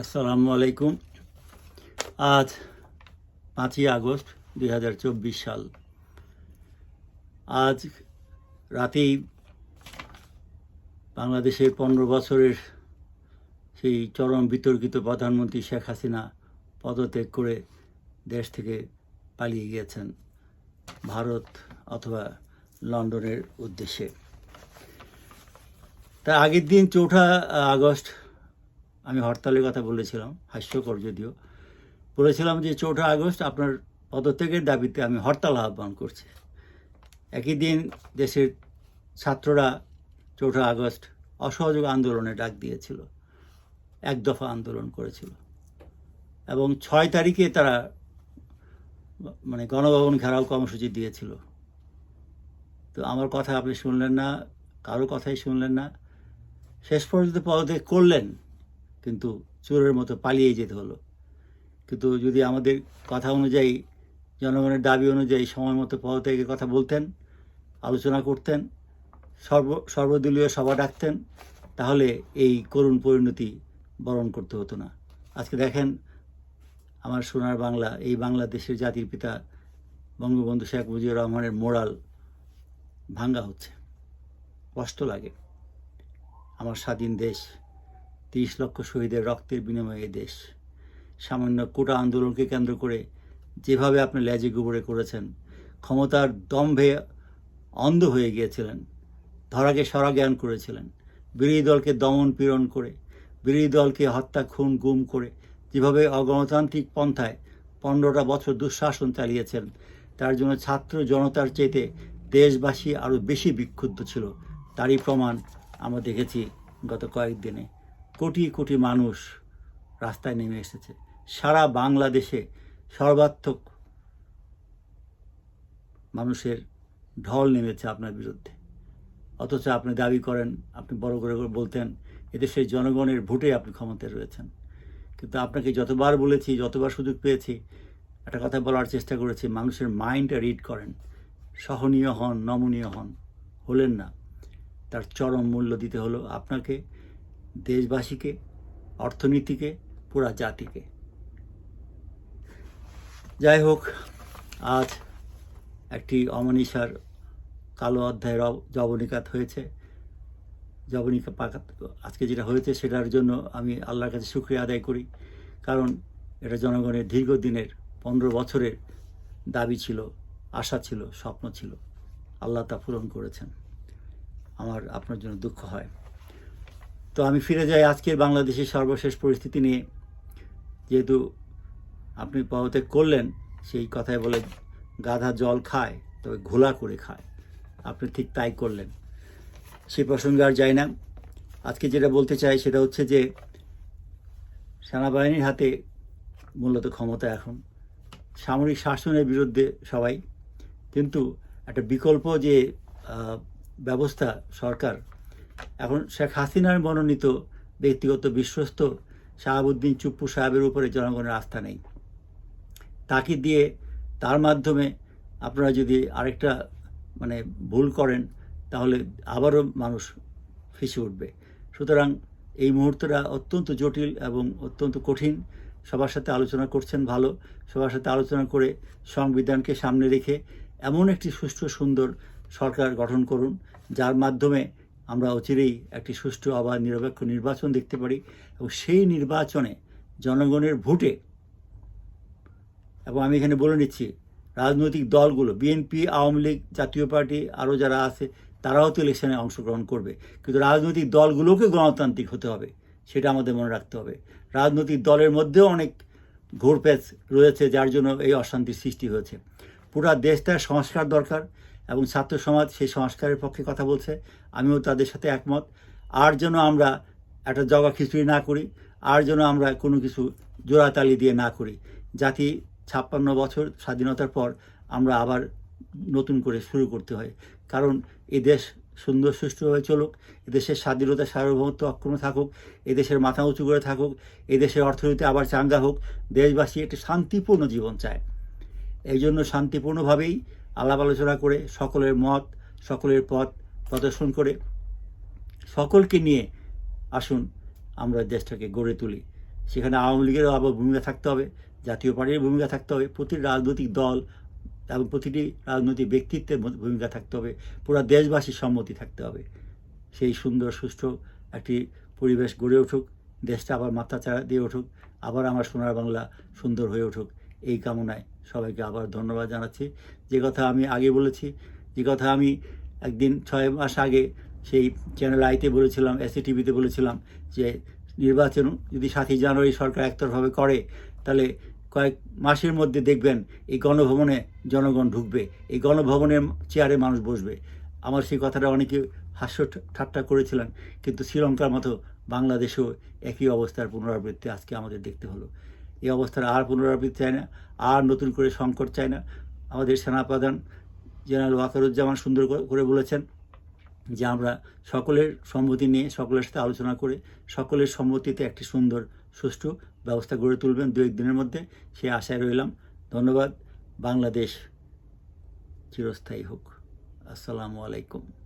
আসসালামু আলাইকুম। আজ পাঁচই আগস্ট দুই হাজার চব্বিশ সাল। আজ রাতেই বাংলাদেশের পনেরো বছরের সেই চরম বিতর্কিত প্রধানমন্ত্রী শেখ হাসিনা পদত্যাগ করে দেশ থেকে পালিয়ে গিয়েছেন ভারত অথবা লন্ডনের উদ্দেশ্যে। তার আগের দিন চৌঠা আগস্ট আমি হরতালের কথা বলেছিলাম, হাস্যকর যদিও। বলেছিলাম যে চৌঠা আগস্ট আপনার পদত্যাগের দাবিতে আমি হরতাল আহ্বান করছি। একই দিন দেশের ছাত্ররা চৌঠা আগস্ট অসহযোগ আন্দোলনে ডাক দিয়েছিল, এক দফা আন্দোলন করেছিল। এবং ছয় তারিখে তারা মানে গণভবন ঘেরাও কর্মসূচি দিয়েছিল। তো আমার কথা আপনি শুনলেন না, কারও কথাই শুনলেন না। শেষ পর্যন্ত পদত্যাগ করলেন কিন্তু চোরের মতো পালিয়ে যেতে হলো। কিন্তু যদি আমাদের কথা অনুযায়ী, জনগণের দাবি অনুযায়ী সময় মতো পদত্যাগের কথা বলতেন, আলোচনা করতেন, সর্ব, সর্বদলীয় সভা ডাকতেন, তাহলে এই করুণ পরিণতি বরণ করতে হতো না। আজকে দেখেন, আমার সোনার বাংলা, এই বাংলাদেশের জাতির পিতা বঙ্গবন্ধু শেখ মুজিবুর রহমানের মোরাল ভাঙ্গা হচ্ছে। কষ্ট লাগে। আমার স্বাধীন দেশ তিরিশ লক্ষ শহীদের রক্তের বিনিময়ে দেশ। সামান্য কোটা আন্দোলনকে কেন্দ্র করে যেভাবে আপনি লেজে গুবরে করেছেন, ক্ষমতার দম্ভে অন্ধ হয়ে গিয়েছিলেন, ধরাকে সরা জ্ঞান করেছিলেন, বিরোধী দলকে দমন পীড়ন করে, বিরোধী দলকে হত্যা, খুন, গুম করে যেভাবে অগণতান্ত্রিক পন্থায় পনেরোটা বছর দুঃশাসন চালিয়েছেন, তার জন্য ছাত্র জনতার চেতে দেশবাসী আরও বেশি বিক্ষুব্ধ ছিল, তারই প্রমাণ আমরা দেখেছি গত কয়েকদিনে। কোটি কোটি মানুষ রাস্তায় নেমে এসেছে। সারা বাংলাদেশে সর্বাত্মক মানুষের ঢল নেমেছে আপনার বিরুদ্ধে। অথচ আপনি দাবি করেন, আপনি বড় করে বলতেন, এদেশের জনগণের ভোটে আপনি ক্ষমতায় রয়েছেন। কিন্তু আপনাকে যতবার বলেছি, যতবার সুযোগ পেয়েছি, একটা কথা বলার চেষ্টা করেছি, মানুষের মাইন্ডটা রিড করেন। সহনীয় হন, নমনীয় হন, হলেন না। তার চরম মূল্য দিতে হলো আপনাকে। দেশবাসীকে, অর্থনীতিকে, পুরা জাতিকে। যাই হোক, আজ একটি অমনীষার কালো অধ্যায়ের জবনিকাত হয়েছে। জবনিকা পাকাত, আজকে যেটা হয়েছে সেটার জন্য আমি আল্লাহর কাছে শুক্রিয়া আদায় করি। কারণ এটা জনগণের দীর্ঘদিনের, পনেরো বছরের দাবি ছিল, আশা ছিল, স্বপ্ন ছিল। আল্লাহ তা পূরণ করেছেন। আমার, আপনার জন্য দুঃখ হয়। তো আমি ফিরে যাই আজকের বাংলাদেশের সর্বশেষ পরিস্থিতি নিয়ে। যেহেতু আপনি পদত্যাগ করলেন, সেই কথায় বলে গাধা জল খায়, তবে ঘোলা করে খায়। আপনি ঠিক তাই করলেন। সেই প্রসঙ্গে আর যাই না। আজকে যেটা বলতে চাই সেটা হচ্ছে যে, সেনাবাহিনীর হাতে মূলত ক্ষমতা এখন। সামরিক শাসনের বিরুদ্ধে সবাই। কিন্তু একটা বিকল্প যে ব্যবস্থা সরকার এখন শেখ হাসিনার মনোনীত ব্যক্তিগত বিশ্বস্ত শাহাবুদ্দিন চুপ্পু সাহেবের উপরে জনগণের আস্থা নেই। তাকে দিয়ে তার মাধ্যমে আপনারা যদি আরেকটা মানে ভুল করেন, তাহলে আবারও মানুষ ফেসে উঠবে। সুতরাং এই মুহূর্তটা অত্যন্ত জটিল এবং অত্যন্ত কঠিন। সবার সাথে আলোচনা করছেন ভালো। সবার সাথে আলোচনা করে সংবিধানকে সামনে রেখে এমন একটি সুষ্ঠু সুন্দর সরকার গঠন করুন, যার মাধ্যমে আমরা অচিরেই একটি সুষ্ঠু আবার নিরপেক্ষ নির্বাচন দেখতে পারি এবং সেই নির্বাচনে জনগণের ভোটে এবং আমি এখানে বলে নিচ্ছি, রাজনৈতিক দলগুলো, বিএনপি, আওয়ামী লীগ, জাতীয় পার্টি, আরও যারা আছে, তারাও তো ইলেকশনে অংশগ্রহণ করবে। কিন্তু রাজনৈতিক দলগুলোকে গণতান্ত্রিক হতে হবে, সেটা আমাদের মনে রাখতে হবে। রাজনৈতিক দলের মধ্যেও অনেক ঘোরপ্যাচ রয়েছে, যার জন্য এই অশান্তির সৃষ্টি হয়েছে। পুরা দেশটার সংস্কার দরকার এবং ছাত্র সমাজ সেই সংস্কারের পক্ষে কথা বলছে। আমিও তাদের সাথে একমত। আর যেন আমরা একটা জগা খিচুড়ি না করি, আর যেন আমরা কোনো কিছু জোড়াতালি দিয়ে না করি। জাতি ছাপ্পান্ন বছর স্বাধীনতার পর আমরা আবার নতুন করে শুরু করতে হয়। কারণ এই দেশ সুন্দর সুষ্ঠুভাবে চলুক এদেশের স্বাধীনতা, সার্বভৌমত্ব অক্ষুণ্ণ থাকুক এদেশের মাথা উঁচু করে থাকুক এদেশের অর্থনীতি আবার চাঙ্গা হোক, দেশবাসী একটি শান্তিপূর্ণ জীবন চায়। এই জন্য শান্তিপূর্ণভাবেই আলাপ আলোচনা করে, সকলের মত, সকলের পথ প্রদর্শন করে, সকলকে নিয়ে আসুন, আমরা দেশটাকে গড়ে তুলি। সেখানে আওয়ামী লীগেরও আবার ভূমিকা থাকতে হবে, জাতীয় পার্টির ভূমিকা থাকতে হবে, প্রতিটি রাজনৈতিক দল এবং প্রতিটি রাজনৈতিক ব্যক্তিত্বের ভূমিকা থাকতে হবে, পুরো দেশবাসীর সম্মতি থাকতে হবে। সেই সুন্দর, সুষ্ঠু একটি পরিবেশ গড়ে উঠুক, দেশটা আবার মাত্রাচাড়া দিয়ে উঠুক, আবার আমার সোনার বাংলা সুন্দর হয়ে উঠুক। এই কামনায় সবাইকে আবার ধন্যবাদ জানাচ্ছি। যে কথা আমি আগে বলেছি, যে কথা আমি একদিন ছয় মাস আগে সেই চ্যানেল আইতে বলেছিলাম এসি টিভিতে বলেছিলাম যে নির্বাচন যদি সাতই জানুয়ারি সরকার একতরফাভাবে করে, তাহলে কয়েক মাসের মধ্যে দেখবেন এই গণভবনে জনগণ ঢুকবে, এই গণভবনের চেয়ারে মানুষ বসবে। আমার সেই কথাটা অনেকে হাস্য ঠাট্টা করেছিলেন, কিন্তু শ্রীলঙ্কার মতো বাংলাদেশেও একই অবস্থার পুনরাবৃত্তি আজকে আমাদের দেখতে হলো। এই অবস্থার আর পুনরাবৃত্তি চায় না, আর নতুন করে সংকট চায় না। আমাদের সেনাপ্রধান জেনারেল ওয়াকারুজ্জামান সুন্দর করে- বলেছেন যে আমরা সকলের সম্মতি নিয়ে, সকলের সাথে আলোচনা করে, সকলের সম্মতিতে একটি সুন্দর, সুষ্ঠু ব্যবস্থা গড়ে তুলবেন। দু এক দিনের মধ্যে সে আশায় রইলাম। ধন্যবাদ। বাংলাদেশ চিরস্থায়ী হোক। আসসালামু আলাইকুম।